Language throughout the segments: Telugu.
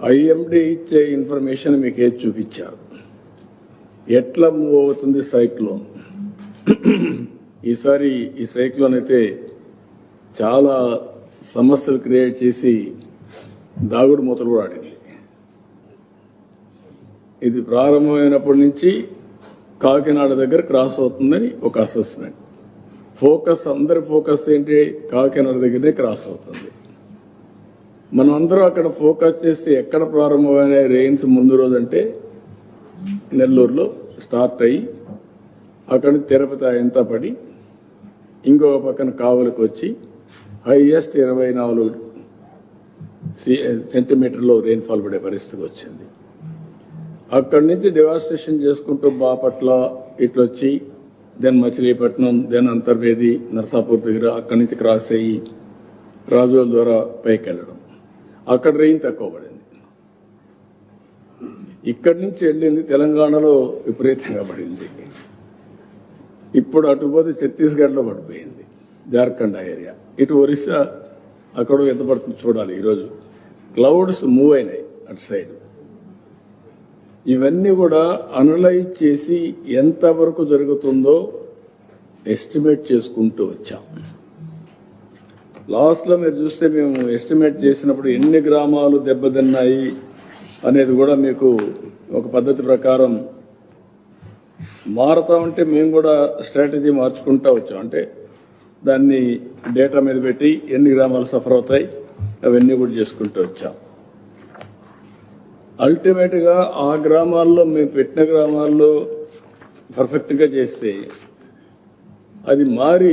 ఐఎండి ఇచ్చే ఇన్ఫర్మేషన్ మీకు ఏది చూపించారు? ఎట్లా మూవ్ అవుతుంది సైక్లోన్? ఈసారి ఈ సైక్లోన్ అయితే చాలా సమస్యలు క్రియేట్ చేసి దాగుడు మూతలు కూడా ఆడింది. ఇది ప్రారంభమైనప్పటి నుంచి కాకినాడ దగ్గర క్రాస్ అవుతుందని ఒక అసెస్మెంట్ ఫోకస్ అందరి ఫోకస్ ఏంటి? కాకినాడ దగ్గరనే క్రాస్ అవుతుంది. మనం అందరం అక్కడ ఫోకస్ చేసి ఎక్కడ ప్రారంభమైన రెయిన్స్ ముందు రోజు అంటే నెల్లూరులో స్టార్ట్ అయ్యి అక్కడ నుంచి తిరుపతి ఎంత పడి ఇంకొక పక్కన కావలికి వచ్చి హైయెస్ట్ ఇరవై నాలుగు సి- సెంటీమీటర్లో రెయిన్ఫాల్ పడే పరిస్థితికి వచ్చింది. అక్కడి నుంచి డివాస్టేషన్ చేసుకుంటూ బాపట్ల ఇట్లొచ్చి దెన్ మచిలీపట్నం దెన్ అంతర్వేది నర్సాపూర్ దగ్గర అక్కడి నుంచి క్రాస్ అయ్యి రాజుల ద్వారా పైకి వెళ్ళడం అక్కడ రెయిన్ తక్కువ పడింది. ఇక్కడి నుంచి వెళ్ళింది తెలంగాణలో విపరీతంగా పడింది. ఇప్పుడు అటు పోతే ఛత్తీస్గఢ్లో పడిపోయింది జార్ఖండ్ ఏరియా. ఇటు ఒరిస్సా అక్కడ ఎంత పడుతుంది చూడాలి ఈరోజు. క్లౌడ్స్ మూవ్ అయినాయి అటు సైడ్. ఇవన్నీ కూడా అనలైజ్ చేసి ఎంతవరకు జరుగుతుందో ఎస్టిమేట్ చేసుకుంటూ వచ్చాం. లాస్ట్లో మీరు చూస్తే మేము ఎస్టిమేట్ చేసినప్పుడు ఎన్ని గ్రామాలు దెబ్బతిన్నాయి అనేది కూడా మీకు ఒక పద్ధతి ప్రకారం మారుతా ఉంటే మేము కూడా స్ట్రాటజీ మార్చుకుంటా వచ్చాం. అంటే దాన్ని డేటా మీద పెట్టి ఎన్ని గ్రామాలు సఫర్ అవుతాయి అవన్నీ కూడా చేసుకుంటూ వచ్చాం. అల్టిమేట్గా ఆ గ్రామాల్లో మేము పెట్టిన గ్రామాల్లో పర్ఫెక్ట్గా చేస్తే అది మారి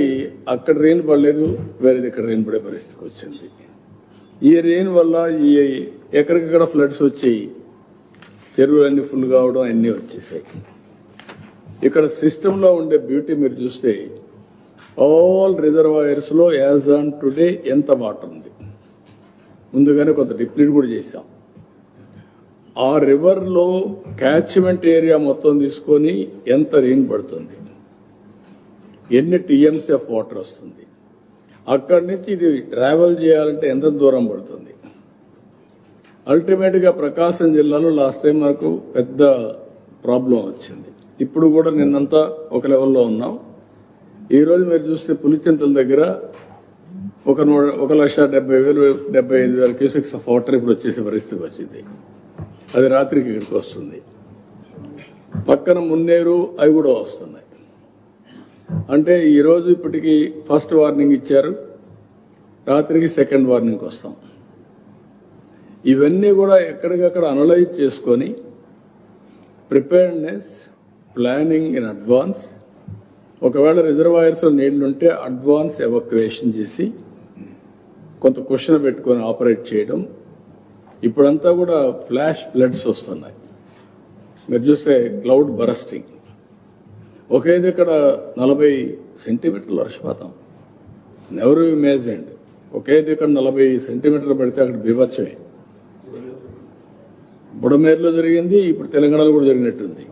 అక్కడ రెయిన్ పడలేదు వేరేది ఇక్కడ రెయిన్ పడే పరిస్థితికి వచ్చింది. ఈ రెయిన్ వల్ల ఈ ఎక్కడికక్కడ ఫ్లడ్స్ వచ్చాయి. చెరువులన్నీ ఫుల్ కావడం అన్నీ వచ్చేసాయి. ఇక్కడ సిస్టంలో ఉండే బ్యూటీ మీరు చూస్తే ఆల్ రిజర్వాయర్స్లో యాజ్ ఆన్ టుడే ఎంత వాటర్ ఉంది. ముందుగానే కొంత డిప్లీట్ కూడా చేశాం. ఆ రివర్లో క్యాచ్మెంట్ ఏరియా మొత్తం తీసుకొని ఎంత రెయిన్ పడుతుంది? ఎన్ని టీఎంసీ ఆఫ్ వాటర్ వస్తుంది? అక్కడి నుంచి ఇది ట్రావెల్ చేయాలంటే ఎంత దూరం పడుతుంది? అల్టిమేట్గా ప్రకాశం జిల్లాలో లాస్ట్ టైం మనకు పెద్ద ప్రాబ్లం వచ్చింది. ఇప్పుడు కూడా నిన్నంతా ఒక లెవెల్లో ఉన్నాం. ఈ రోజు మీరు చూస్తే పులిచింతల దగ్గర ఒక నూట ఒక లక్ష డెబ్బై వేలు డెబ్బై ఐదు వేల క్యూసెక్స్ ఆఫ్ వాటర్ ఇప్పుడు వచ్చేసే పరిస్థితి వచ్చింది. అది రాత్రికి ఇక్కడికి వస్తుంది. పక్కన మున్నేరు అవి కూడా వస్తున్నాయి. అంటే ఈరోజు ఇప్పటికి ఫస్ట్ వార్నింగ్ ఇచ్చారు రాత్రికి సెకండ్ వార్నింగ్ వస్తాం. ఇవన్నీ కూడా ఎక్కడికక్కడ అనలైజ్ చేసుకొని ప్రిపేర్డ్నెస్ ప్లానింగ్ ఇన్ అడ్వాన్స్ ఒకవేళ రిజర్వాయర్స్లో నీళ్ళుంటే అడ్వాన్స్ ఎవాక్యువేషన్ చేసి కొంత క్వశ్చన్ పెట్టుకొని ఆపరేట్ చేయడం. ఇప్పుడంతా కూడా ఫ్లాష్ ఫ్లడ్స్ వస్తున్నాయి. మీరు చూస్తే క్లౌడ్ బరస్టింగ్. ఒకే దగ్గర నలభై సెంటీమీటర్లు వర్షపాతం ఎవరు ఇమేజిండ్ ఒకే దగ్గర నలభై సెంటీమీటర్లు పడితే అక్కడ బీభత్సమే. బుడమేరులో జరిగింది ఇప్పుడు తెలంగాణలో కూడా జరిగినట్టుంది.